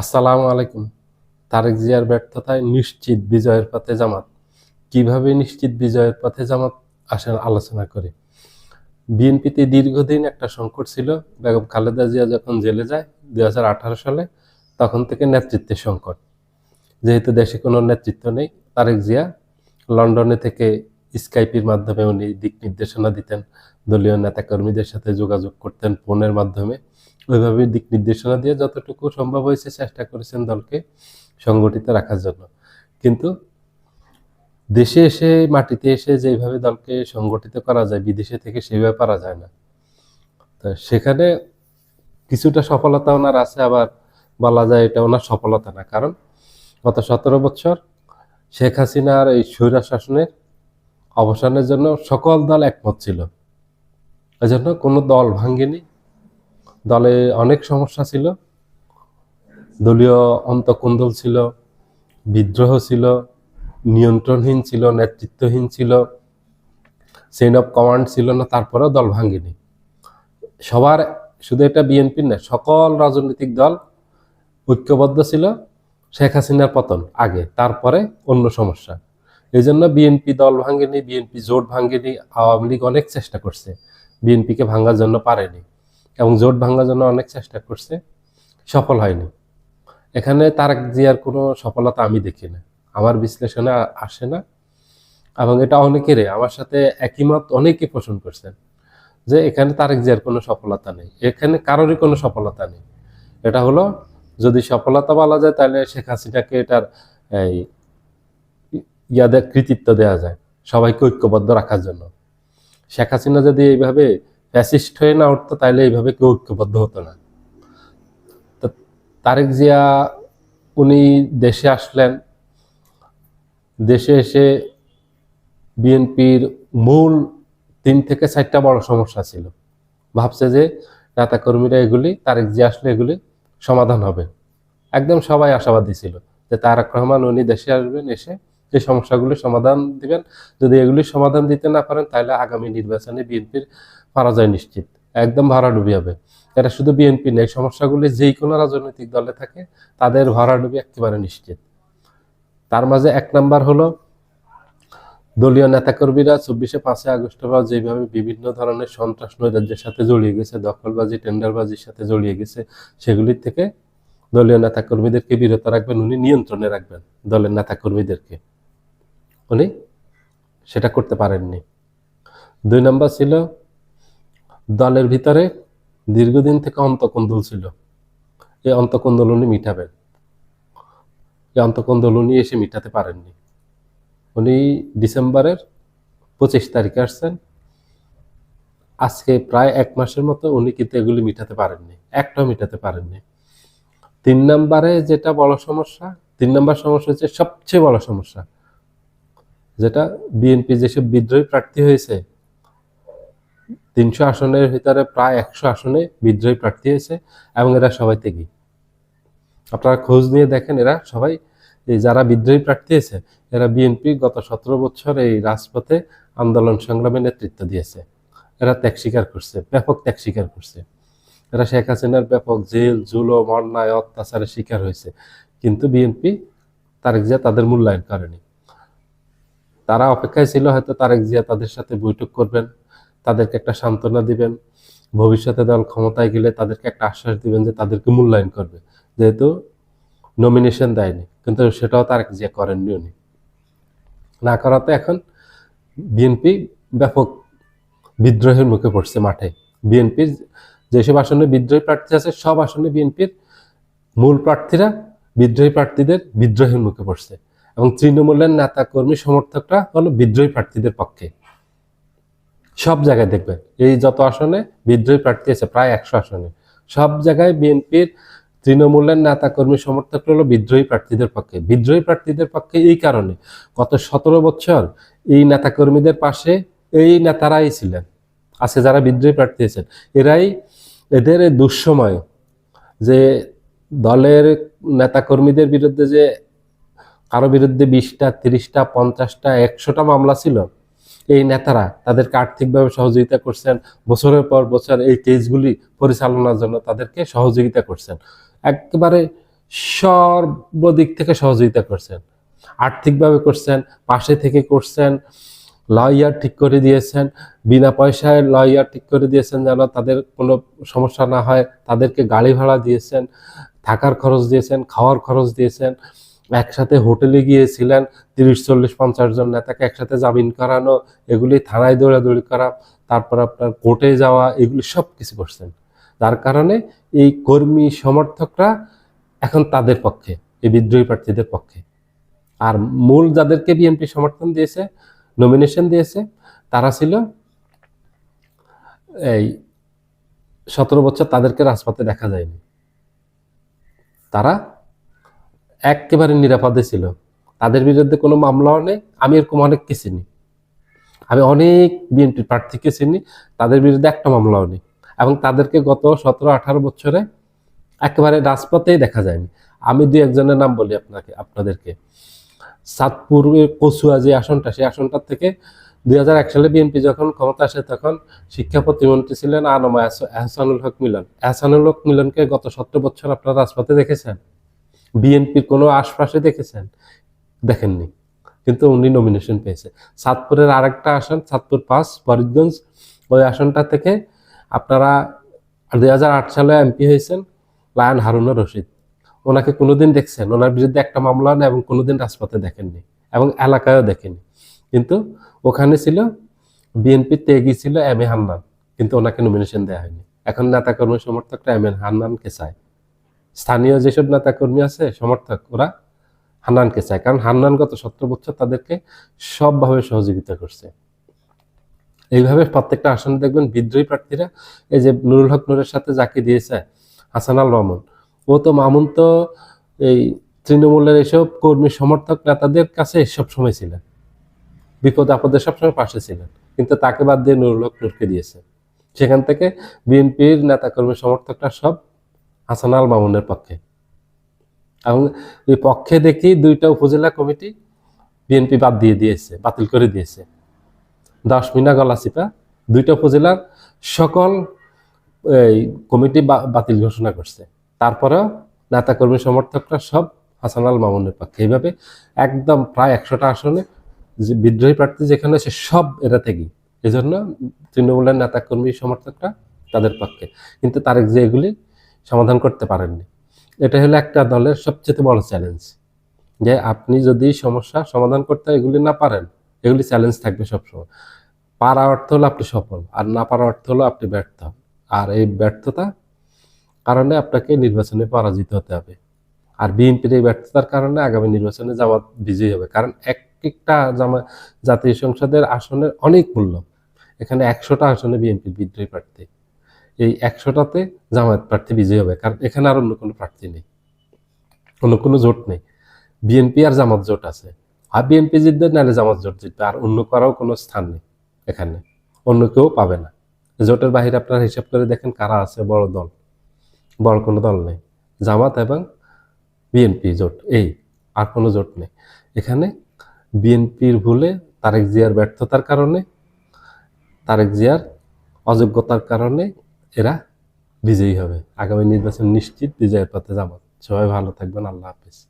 আসসালামু আলাইকুম। তারেক জিয়ার ব্যর্থতায় নিশ্চিত বিজয়ের পথে জামাত। কীভাবে নিশ্চিত বিজয়ের পথে জামাত? আসেন আলোচনা করে। বিএনপিতে দীর্ঘদিন একটা সংকট ছিল। বেগম খালেদা জিয়া যখন জেলে যায় দু হাজার আঠারো সালে, তখন থেকে নেতৃত্বের সংকট। যেহেতু দেশে কোনো নেতৃত্ব নেই, তারেক জিয়া লন্ডনে থেকে স্কাইপির মাধ্যমে উনি দিক নির্দেশনা দিতেন। দলীয় নেতাকর্মীদের সাথে যোগাযোগ করতেন ফোনের মাধ্যমে। ওইভাবে দিক নির্দেশনা দিয়ে যতটুকু সম্ভব হয়েছে চেষ্টা করেছেন দলকে সংগঠিত রাখার জন্য। কিন্তু দেশে এসে, মাটিতে এসে যেভাবে দলকে সংগঠিত করা যায়, বিদেশে থেকে সেভাবে পারা যায় না। তো সেখানে কিছুটা সফলতা ওনার আছে, আবার বলা যায় এটা ওনার সফলতা না। কারণ গত সতেরো বছর শেখ হাসিনার এই স্বৈরা শাসনের অবসানের জন্য সকল দল একমত ছিল। এজন্য কোনো দল ভাঙ্গেনি দলে অনেক সমস্যা ছিল। দলীয় অন্তকুন্দল ছিল, বিদ্রোহ ছিল, নিয়ন্ত্রণহীন ছিল, নেতৃত্বহীন ছিল চেইন অফ কমান্ড ছিল না, তারপরেও দল ভাঙ্গেনি সবার শুধু এটা বিএনপির না, সকল রাজনৈতিক দল ঐক্যবদ্ধ ছিল শেখ হাসিনার পতন আগে, তারপরে অন্য সমস্যা। এই জন্য বিএনপি দল ভাঙ্গেনি বিএনপি জোট ভাঙ্গেনি আওয়ামী লীগ অনেক চেষ্টা করছে, বিএনপিকে ভাঙ্গার জন্য পারেনি। এবং জোট ভাঙার জন্য অনেক চেষ্টা করছে, সফল হয়নি। এখানে তারেক জিয়ার কোনো সফলতা আমি দেখি না। আমার বিশ্লেষণে আসে না। এবং এটা অনেকেরই, আমার সাথে একই মত অনেকে পোষণ করছেন যে এখানে তারেক জিয়ার কোনো সফলতা নেই। এখানে কারোরই কোনো সফলতা নেই। এটা হলো, যদি সফলতা বলা যায় তাহলে শেখ হাসিনাকে এটার এই ইয়াদের কৃতিত্ব দেওয়া যায়, সবাইকে ঐক্যবদ্ধ রাখার জন্য। শেখ হাসিনা যদি এইভাবে ফ্যাসিস্ট হয়ে না উঠতো তাহলে এইভাবে কেউ ঐক্যবদ্ধ হতো না। তারেক জিয়া, উনি দেশে আসলেন। দেশে এসে বিএনপির মূল তিন থেকে চারটা বড় সমস্যা ছিল। ভাবছে যে নেতাকর্মীরা এগুলি, তারেক জিয়া আসলে এগুলি সমাধান হবে। একদম সবাই আশাবাদী ছিল যে তারেক রহমান উনি দেশে আসবেন, এসে এই সমস্যাগুলি সমাধান দিবেন। যদি এগুলি সমাধান দিতে না পারেন তাহলে আগামী নির্বাচনে বিএনপির পরাজয় নিশ্চিত। একদম ভরাডুবি হবে। এটা শুধু বিএনপি নেই, সমস্যাগুলি যেই কোনো রাজনৈতিক দলে থাকে, তাদের ভরাডুবি একেবারে নিশ্চিত। তার মাঝে এক নাম্বার হলো, দলীয় নেতাকর্মীরা চব্বিশে পাঁচে আগস্ট বা যেভাবে বিভিন্ন ধরনের সন্ত্রাস নৈরাজ্যের সাথে জড়িয়ে গেছে, দখলবাজি, টেন্ডারবাজির সাথে জড়িয়ে গেছে, সেগুলির থেকে দলীয় নেতাকর্মীদেরকে বিরত রাখবেন, উনি নিয়ন্ত্রণে রাখবেন দলের নেতাকর্মীদেরকে। উনি সেটা করতে পারেননি। দুই নম্বর ছিল দলের ভিতরে দীর্ঘদিন থেকে অন্তকন্দল ছিল। এই অন্তকন্দল উনি মিটাবেন। এই অন্তকন্দল উনি এসে মিটাতে পারেননি। উনি ডিসেম্বরের পঁচিশ তারিখে আসছেন। আজকে প্রায় এক মাসের মতো উনি কিন্তু এগুলি মিটাতে পারেননি। একটাও মিটাতে পারেননি। তিন নম্বরে যেটা বড় সমস্যা, তিন নম্বর সমস্যা হচ্ছে সবচেয়ে বড় সমস্যা, যেটা বিএনপি যেসব বিদ্রোহী প্রার্থী হয়েছে তিনশো আসনের ভিতরে প্রায় একশো আসনে বিদ্রোহী প্রার্থী হয়েছে এবং এরা সবাই তেগি আপনারা খোঁজ নিয়ে দেখেন, এরা সবাই যারা বিদ্রোহী প্রার্থী হয়েছে, এরা বিএনপি গত সতেরো বছর এই রাজপথে আন্দোলন সংগ্রামে নেতৃত্ব দিয়েছে। এরা ত্যাগ স্বীকার করছে, ব্যাপক ত্যাগ স্বীকার করছে। এরা শেখ হাসিনার ব্যাপক জেল, জুলম, অন্যায়, অত্যাচারের শিকার হয়েছে। কিন্তু বিএনপি তারেক জিয়া তাদের মূল্যায়ন করেনি। তারা অপেক্ষায় ছিল হয়তো তারেক জিয়া তাদের সাথে বৈঠক করবেন তাদেরকে একটা সান্ত্বনা দিবেন। ভবিষ্যতে দল ক্ষমতায় গেলে তাদেরকে একটা আশ্বাস দিবেন যে তাদেরকে মূল্যায়ন করবে। যেহেতু নমিনেশন দেয়নি, কিন্তু সেটাও তার যে করেননি উনি। না করাতে এখন বিএনপি ব্যাপক বিদ্রোহের মুখে পড়ছে মাঠে। বিএনপির যেসব আসনে বিদ্রোহী প্রার্থী আছে, সব আসনে বিএনপির মূল প্রার্থীরা বিদ্রোহী প্রার্থীদের বিদ্রোহের মুখে পড়ছে। এবং তৃণমূলের নেতা কর্মী সমর্থকরা হলো বিদ্রোহী প্রার্থীদের পক্ষে। সব জায়গায় দেখবেন। এই যত আসনে বিদ্রোহী প্রার্থী আছে, প্রায় একশো আসনে। সব জায়গায় বিএনপির তৃণমূলের নেতা, কর্মী, সমর্থক হলো বিদ্রোহী প্রার্থীদের পক্ষে। বিদ্রোহী প্রার্থীদের পক্ষে এই কারণে গত সতেরো বছর এই নেতাকর্মীদের পাশে এই নেতারাই ছিলেন। আছে যারা বিদ্রোহী প্রার্থী আছেন, এরাই এদের দুঃসময় যে দলের নেতাকর্মীদের বিরুদ্ধে যে কারও বিরুদ্ধে বিশটা, তিরিশটা, পঞ্চাশটা, একশোটা মামলা ছিল এই নেতারা তাদেরকে আর্থিকভাবে সহযোগিতা করছেন, বছরের পর বছর এই কেসগুলি পরিচালনার জন্য তাদেরকে সহযোগিতা করছেন। একেবারে সর্বদিক থেকে সহযোগিতা করছেন। আর্থিকভাবে করছেন, পাশে থেকে করছেন লয়ার ঠিক করে দিয়েছেন, বিনা পয়সায় লয়ার ঠিক করে দিয়েছেন যেন তাদের কোনো সমস্যা না হয়, তাদেরকে গাড়ি ভাড়া দিয়েছেন, থাকার খরচ দিয়েছেন, খাওয়ার খরচ দিয়েছেন। একসাথে হোটেলে গিয়েছিলেন, তিরিশ, চল্লিশ, পঞ্চাশ জন নেতাকে একসাথে জামিন করানো, এগুলি থানায় দৌড়াদৌড়ি করা, তারপর আপনার কোর্টে যাওয়া, এগুলি সব কিছু করছেন। যার কারণে এই কর্মী সমর্থকরা এখন তাদের পক্ষে, এই বিদ্রোহী প্রার্থীদের পক্ষে। আর মূল যাদেরকে বিএনপি সমর্থন দিয়েছে নমিনেশন দিয়েছে, তারা ছিল এই সতেরো বছর তাদেরকে রাজপথে দেখা যায়নি। তারা একেবারে নিরাপদে ছিল। তাদের বিরুদ্ধে কোনো মামলাও নেই, আমি এরকম অনেককে চিনি আমি অনেক বিএনপি প্রার্থীকে চিনি তাদের বিরুদ্ধে একটা মামলাও নেই। এবং তাদেরকে গত সতেরো, আঠারো বছরে একেবারে রাজপথেই দেখা যায়নি। আমি দু একজনের নাম বলি আপনাকে, আপনাদেরকে। সাতপুরের কচুয়া যে আসনটা, সেই আসনটার থেকে দুই হাজার এক সালে বিএনপি যখন ক্ষমতা আসে তখন শিক্ষা প্রতিমন্ত্রী ছিলেন আনমা এহসানুল হক মিলন। এহসানুল হক মিলনকে গত সতেরো বছর আপনারা রাজপথে দেখেছেন? বিএনপির কোনো আশপাশে দেখেছেন? দেখেননি। কিন্তু উনি নমিনেশন পেয়েছে। সাতপুরের আরেকটা আসন, সাতপুর পাঁচ, ফরিদগঞ্জ, ওই আসনটা থেকে আপনারা দু হাজার আট সালে এমপি হয়েছেন লায়ন হারুনা রশিদ। ওনাকে কোনোদিন দেখছেন? ওনার বিরুদ্ধে একটা মামলা নেই এবং কোনোদিন রাজপথে দেখেননি এবং এলাকায়ও দেখেনি কিন্তু ওখানে ছিল, বিএনপি তেগি ছিল এম এ হান্নান। কিন্তু ওনাকে নমিনেশন দেওয়া হয়নি। এখন নেতাকর্মী সমর্থকরা এম এ হান্নানকে চায়। স্থানীয় যেসব নেতাকর্মী আছে, সমর্থক, ওরা হান্নানকে চায়। কারণ হান্নান গত সত্তর বছর তাদেরকে সবভাবে সহযোগিতা করছে। এইভাবে প্রত্যেকটা আসনে দেখবেন বিদ্রোহী প্রার্থীরা, এই যে নুরুল হক নুরের সাথে যাকে দিয়েছে হাসান আল মামুন, ও তো মামুন তো এই তৃণমূলের এসব কর্মী, সমর্থক নেতাদের কাছে সব সময় ছিলেন। বিপদ আপদে সবসময় পাশে ছিলেন। কিন্তু তাকে বাদ দিয়ে নুরুল হক নুরকে দিয়েছে। সেখান থেকে বিএনপির নেতাকর্মী, সমর্থকরা সব হাসান আল মামুনের পক্ষে। এবং এই পক্ষে দেখি দুইটা উপজেলা কমিটি বিএনপি বাদ দিয়ে দিয়েছে, বাতিল করে দিয়েছে। দশ মিনা গলাচিপা দুইটা উপজেলার সকল, এই, কমিটি বাতিল ঘোষণা করছে। তারপরেও নেতাকর্মী সমর্থকরা সব হাসান আল মামুনের পক্ষে। এইভাবে একদম প্রায় একশোটা আসনে যে বিদ্রোহী প্রার্থী যেখানে সে সব এরা থেকেই এই জন্য তৃণমূলের নেতাকর্মী সমর্থকরা তাদের পক্ষে। কিন্তু তারেক যে এগুলি সমাধান করতে পারেননি। এটা হলো একটা দলের সবচেয়ে বড় চ্যালেঞ্জ যে আপনি যদি সমস্যা সমাধান করতে এগুলি না পারেন, এগুলি চ্যালেঞ্জ থাকবে সবসময়। পারা অর্থ হলো আপনি সফল, আর না পারা অর্থ হলো আপনি ব্যর্থ। আর এই ব্যর্থতা কারণে আপনাকে নির্বাচনে পরাজিত হতে হবে। আর বিএনপির এই ব্যর্থতার কারণে আগামী নির্বাচনে জামাত বিজয়ী হবে। কারণ এক একটা জামা জাতীয় সংসদের আসনের অনেক মূল্য। এখানে একশোটা আসনে বিএনপির বিদ্রোহী প্রার্থী। এই একশোটাতে জামায়াত প্রার্থী বিজয়ী হবে। কারণ এখানে আর অন্য কোনো প্রার্থী নেই। অন্য কোনো জোট নেই। বিএনপি আর জামাত জোট আছে। আর বিএনপি জিতবে, নাহলে জামাত জোট জিতবে। আর অন্য করাও কোনো স্থান নেই এখানে। অন্য কেউ পাবে না। জোটের বাহিরে আপনারা হিসাব করে দেখেন কারা আছে বড় দল। বড় কোনো দল নেই। জামাত এবং বিএনপি জোট, এই আর কোনো জোট নেই। এখানে বিএনপির ভুলে তারেক জিয়ার ব্যর্থতার কারণে, তারেক জিয়ার অযোগ্যতার কারণে এরা বিজয়ী হবে। আগামী নির্বাচন নিশ্চিত বিজয়ের পথে যাব। সবাই ভালো থাকবেন। আল্লাহ হাফিজ।